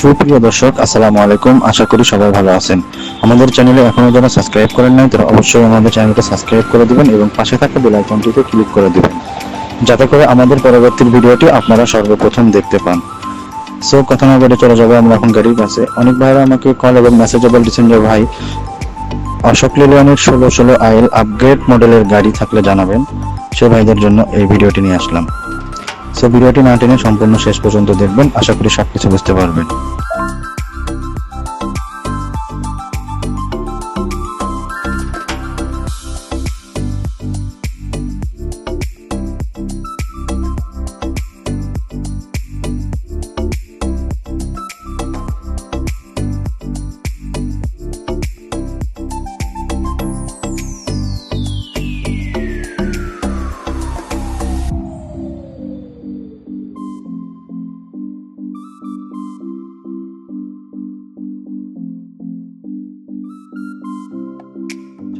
সুপ্রিয় দর্শক, আসসালামু আলাইকুম। আশা করি সবাই ভালো আছেন। আমাদের চ্যানেলে এখনও যারা সাবস্ক্রাইব করেন নাই, তারা অবশ্যই আমাদের চ্যানেলকে সাবস্ক্রাইব করে দিবেন এবং পাশে থাকা বেল আইকনটিতে ক্লিক করে দিবেন। যাতে করে আমাদের পরবর্তী ভিডিওটি আপনারা সর্বপ্রথম দেখতে পান। সো, কথা না বলে চলে যাব আমরা এখন গাড়ির কাছে। অনেক ভাইরা আমাকে কল এবং মেসেজে বলতেছেন যে, ভাই, অশোক লিলিয়ানের ষোলো ষোলো আইএল আপগ্রেড মডেলের গাড়ি থাকলে জানাবেন। সে ভাইদের জন্য এই ভিডিওটি নিয়ে আসলাম। সো, ভিডিওটি না টেনে সম্পূর্ণ শেষ পর্যন্ত দেখবেন। আশা করি সবকিছু বুঝতে পারবেন।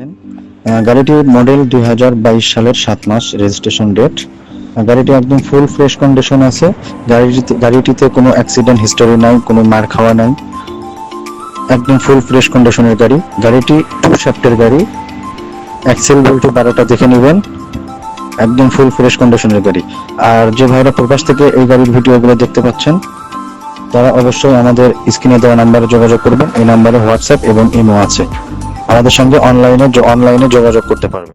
আহ, গাড়িটির মডেল দু হাজার বাইশ সালের সাত মাস রেজিস্ট্রেশন ডেট গাড়িটি একদম ফুল ফ্রেশ কন্ডিশন আছে। গাড়িটিতে গাড়িটিতে কোনো অ্যাক্সিডেন্ট হিস্টোরি নাই কোনো মার খাওয়া নাই। একদম ফুল ফ্রেশ কন্ডিশনের গাড়ি। গাড়িটি টু শ্যাফটের গাড়ি। অ্যাক্সেল বলতে বারোটা দেখে নেবেন। একদম ফুল ফ্রেশ কন্ডিশনের গাড়ি। আর যে ভাইরা প্রকাশ থেকে এই গাড়ির ভিডিওগুলো দেখতে পাচ্ছেন তারা অবশ্যই আমাদের স্ক্রিনে দেওয়া নাম্বারে যোগাযোগ করবেন। এই নাম্বারে হোয়াটসঅ্যাপ এবং ইমো আছে। আমাদের সঙ্গে অনলাইনে অনলাইনে যোগাযোগ করতে পারবেন